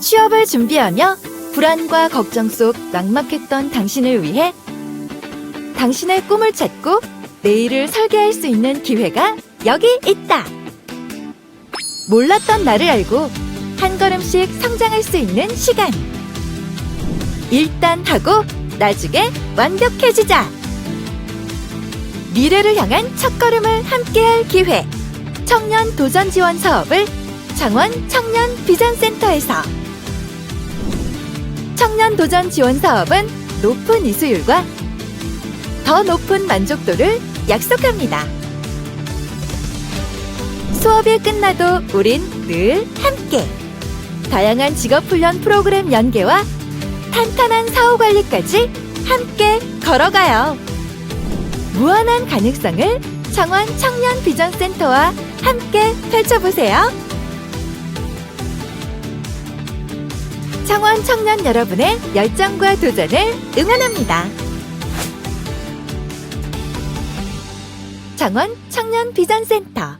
취업을 준비하며 불안과 걱정 속 막막했던 당신을 위해 당신의 꿈을 찾고 내일을 설계할 수 있는 기회가 여기 있다. 몰랐던 나를 알고 한 걸음씩 성장할 수 있는 시간. 일단 하고 나중에 완벽해지자. 미래를 향한 첫 걸음을 함께할 기회. 청년 도전 지원 사업을 창원 청년 비전센터에서 청년 도전 지원 사업은 높은 이수율과 더 높은 만족도를 약속합니다. 수업이 끝나도 우린 늘 함께 다양한 직업훈련 프로그램 연계와 탄탄한 사후 관리까지 함께 걸어가요. 무한한 가능성을 창원 청년 비전센터와 함께 펼쳐보세요. 창원 청년 여러분의 열정과 도전을 응원합니다. 창원 청년 비전센터